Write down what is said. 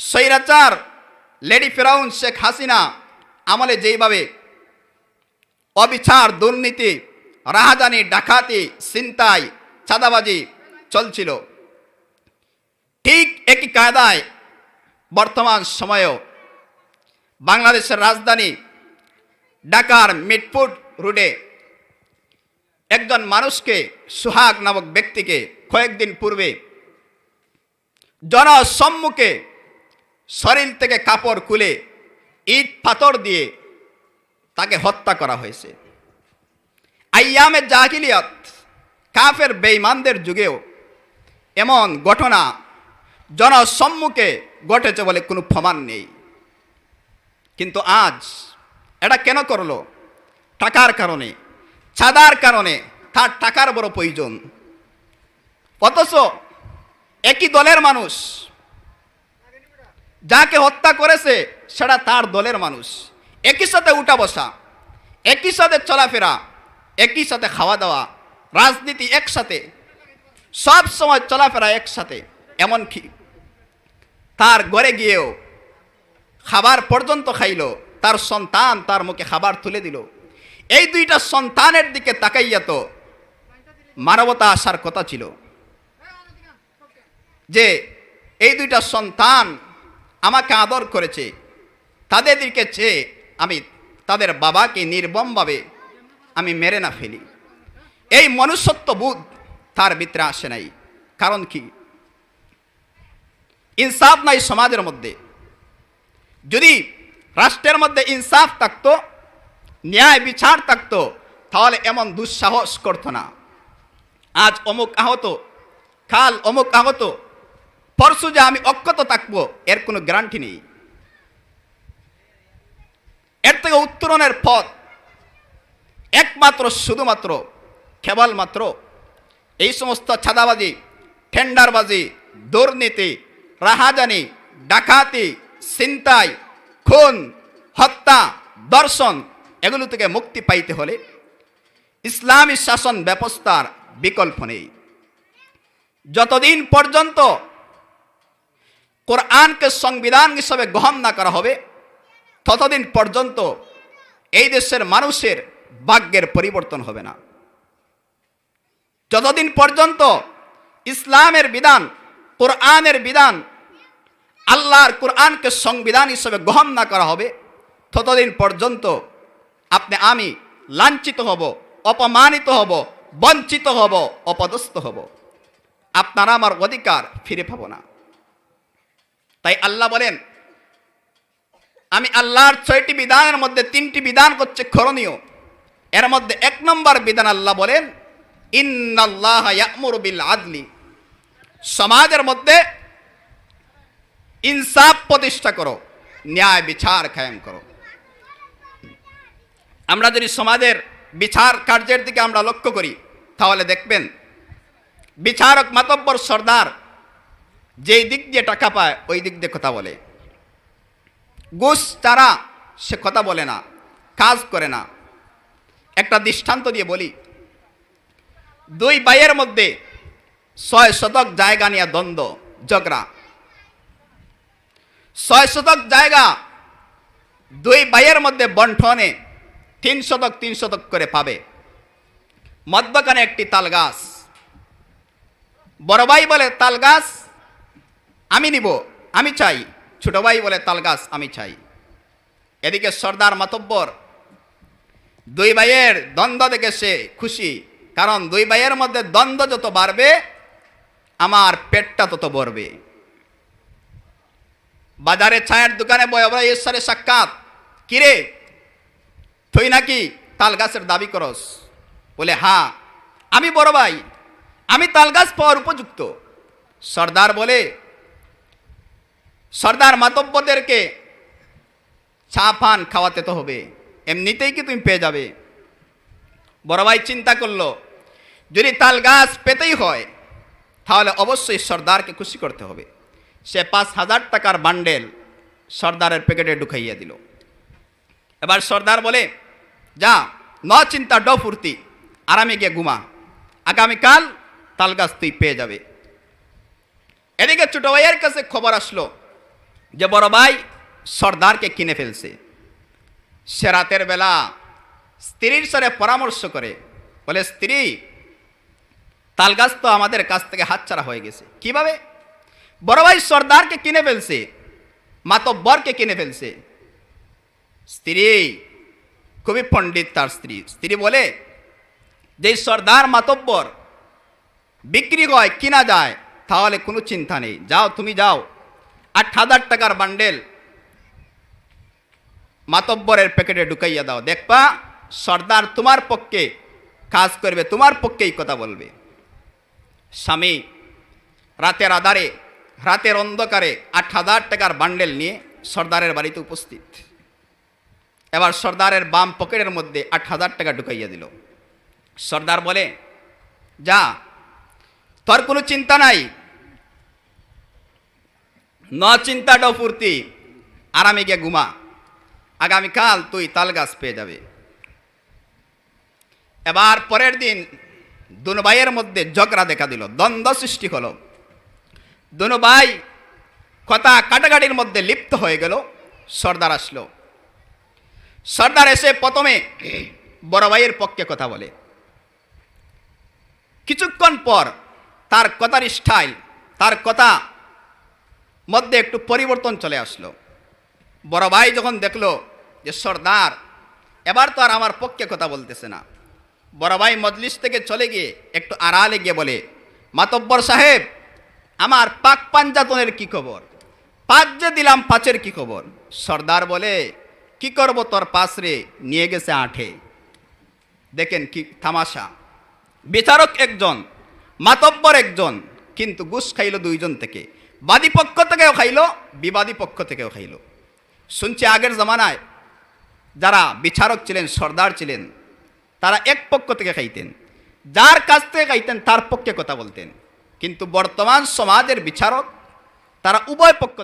স্বৈরাচার লেডি ফেরাউন শেখ হাসিনা আমলে যেইভাবে অবিচার, দুর্নীতি, রাহাজানি, ডাকাতি, ছিনতাই, চাঁদাবাজি চলছিল। ঠিক একই কায়দায় বর্তমান সময়েও বাংলাদেশের রাজধানী ঢাকার মিটফুট রোডে একজন মানুষকে সুহাগ নামক ব্যক্তিকে কয়েকদিন পূর্বে জনসম্মুখে শরীর থেকে কাপড় খুলে ইট, পাথর দিয়ে তাকে হত্যা করা হয়েছে। আইয়ামে জাহিলিয়াত কাফের বেঈমানদের যুগেও এমন ঘটনা জনসম্মুখে ঘটেছে বলে কোনো প্রমাণ নেই। কিন্তু আজ এটা কেন করল? টাকার কারণে, ছাদার কারণে, তার টাকার বড় প্রয়োজন। অথচ একই দলের মানুষ যাকে হত্যা করেছে, সেটা তার দলের মানুষ। একই সাথে উঠা বসা, একই সাথে চলাফেরা, একই সাথে খাওয়া দাওয়া, রাজনীতি একসাথে, সব সময় চলাফেরা একসাথে, এমনকি তার ঘরে গিয়েও খাবার পর্যন্ত খাইল, তার সন্তান তার মুখে খাবার তুলে দিল। এই দুইটা সন্তানের দিকে তাকাইয়া তো মানবতা আসার কথা ছিল। যে এই দুইটা সন্তান আমাকে আদর করেছে। তাদেরকে চেয়ে আমি তাদের বাবাকে নির্মমভাবে আমি মেরে না ফেলি। এই মনুষ্যত্ব বোধ তার ভিতরে আসে নাই। কারণ কি? ইনসাফ নাই সমাজের মধ্যে। যদি রাষ্ট্রের মধ্যে ইনসাফ থাকতো, ন্যায় বিচার থাকতো, তাহলে এমন দুঃসাহস করতো না। আজ অমুক আহত, কাল অমুক আহত পরশু যে আমি অক্ষত থাকব, এর কোনো গ্যারান্টি নেই। এর থেকে উত্তরণের পথ একমাত্র, শুধুমাত্র, কেবলমাত্র এই সমস্ত ছাদাবাজি টেন্ডারবাজি, দুর্নীতি, রাহাজানি, ডাকাতি, ছিনতাই, খুন, হত্যা, দর্শন, এগুলো থেকে মুক্তি পাইতে হলে ইসলামী শাসন ব্যবস্থার বিকল্প নেই। যতদিন পর্যন্ত কোরআনকে সংবিধান হিসাবে গ্রহণ না করা হবে, ততদিন পর্যন্ত এই দেশের মানুষের ভাগ্যের পরিবর্তন হবে না। যতদিন পর্যন্ত ইসলামের বিধান, কোরআনের বিধান, আল্লাহর কোরআনকে সংবিধান হিসেবে গ্রহণ না করা হবে, ততদিন পর্যন্ত আপনি, আমি লাঞ্ছিত হব, অপমানিত হব, বঞ্চিত হব, অপদস্থ হব। আপনারা আমার অধিকার ফিরে পাব না। তাই আল্লাহ বলেন, আমি আল্লাহর ছয়টি বিধানের মধ্যে তিনটি বিধান করছে করণীয় এর মধ্যে এক নম্বর বিধান আল্লাহ বলেন বিল আদলি। সমাজের মধ্যে ইনসাফ প্রতিষ্ঠা করো, ন্যায় বিচার কায়েম করো। আমরা যদি সমাজের বিচার কার্যের দিকে আমরা লক্ষ্য করি, তাহলে দেখবেন, বিচারক মাতব্বর সর্দার যেই দিক দিয়ে টাকা পায়, ওই দিক দিয়ে কথা বলে। ঘুষ তারা সে কথা বলে না, কাজ করে না। একটা দৃষ্টান্ত দিয়ে বলি, দুই ভাইয়ের মধ্যে ছয় শতক জায়গা নিয়ে দ্বন্দ্ব, ঝগড়া। ছয় শতক জায়গা দুই ভাইয়ের মধ্যে বন্ঠনে তিন শতক তিন শতক করে পাবে। মধ্যখানে একটি তাল গাছ। বড় ভাই বলে তাল গাছ আমি নিব, আমি চাই। ছোট ভাই বলে তাল গাছ, আমি চাই। এদিকে সর্দার মাতব্বর, দুই ভাইয়ের দ্বন্দ্ব দেখে সে খুশি, কারণ দুই ভাইয়ের মধ্যে দ্বন্দ্ব যত বাড়বে, আমার পেটটা তত ভরবে। বাজারে ছায়ের দোকানে বয়বরা ঈশ্বরের সাক্ষাৎ। কিরে তুই নাকি তাল গাছের দাবি করস? বলে হ্যাঁ আমি বড় ভাই, আমি তাল গাছ পাওয়ার উপযুক্ত। সর্দার বলে সর্দার মাতব্যদেরকে চা পান খাওয়াতে তো হবে। এমনিতেই কি তুমি পেয়ে যাবে? বড় ভাই চিন্তা করল, যদি তাল গাছ পেতেই হয়, তাহলে অবশ্যই সর্দারকে খুশি করতে হবে। সে পাঁচ হাজার টাকার বান্ডেল সর্দারের প্যাকেটে ঢুকাইয়া দিল। এবার সর্দার বলে, যা, ন চিন্তা ড ফুর্তি, আরামে গিয়ে ঘুমা। আগামীকাল তাল গাছ তুই পেয়ে যাবে। এদিকে ছোট ভাইয়ের কাছে খবর আসলো যে বড় ভাই সর্দারকে কিনে ফেলছে। সে রাতের বেলা স্ত্রীর সরে পরামর্শ করে, বলে, স্ত্রী তালগাছ তো আমাদের কাছ থেকে হাতছাড়া হয়ে গেছে। কীভাবে? বড় ভাই সর্দারকে কিনে ফেলছে, মাতব্বরকে কিনে ফেলছে। স্ত্রী, খুবই পণ্ডিত তার স্ত্রী। স্ত্রী বলে যে সর্দার মাতব্বর বিক্রি হয়, কিনা যায়, তাহলে কোনো চিন্তা নেই। যাও, তুমি যাও। আট হাজার টাকার বান্ডেল মাতব্বরের প্যাকেটে ঢুকাইয়া দাও। দেখবা, সর্দার তোমার পক্ষে কাজ করবে, তোমার পক্ষেই কথা বলবে। স্বামী, রাতের আধারে, রাতের অন্ধকারে আট হাজার টাকার বান্ডেল নিয়ে সর্দারের বাড়িতে উপস্থিত। এবার সর্দারের বাম পকেটের মধ্যে আট হাজার টাকা ঢুকাইয়া দিল। সর্দার বলে, যা, তোর কোনো চিন্তা নাই ন চিন্তা ডফুর্তি আরামে গিয়ে ঘুমা। আগামীকাল তুই তাল গাছ পেয়ে যাবে। এবার পরের দিন দুনো ভাইয়ের মধ্যে ঝগড়া দেখা দিল, দ্বন্দ্ব সৃষ্টি হলো। দুনো ভাই কথা কাটাকাটির মধ্যে লিপ্ত হয়ে গেল, সর্দার আসলো। সর্দার এসে প্রথমে বড় ভাইয়ের পক্ষে কথা বলে। কিছুক্ষণ পর তার কথার স্টাইল তার কথা মধ্যে একটু পরিবর্তন চলে আসলো। বড় ভাই যখন দেখল যে সর্দার, এবার তো আর আমার পক্ষে কথা বলতেছে না। বড় ভাই মজলিস থেকে চলে গিয়ে একটু আড়ালে গিয়ে বলে, মাতব্বর সাহেব, আমার পাক পাঞ্জাতনের কি খবর? পাঁচ যে দিলাম পাঁচের কি খবর? সর্দার বলে, কি করব তোর পাশ রে? নিয়ে গেছে আঠে। দেখেন কি তামাশা। বিচারক একজন, মাতব্বর একজন, কিন্তু গুস খাইলো দুইজন থেকে। বাদী পক্ষ থেকেও খাইল, বিবাদী পক্ষ থেকেও খাইল। শুনছি আগের জামানায় যারা বিচারক ছিলেন, সর্দার ছিলেন, তারা এক পক্ষ থেকে খাইতেন। যার কাছ থেকে খাইতেন, তার পক্ষে কথা বলতেন। কিন্তু বর্তমান সমাজের বিচারক, তারা উভয় পক্ষ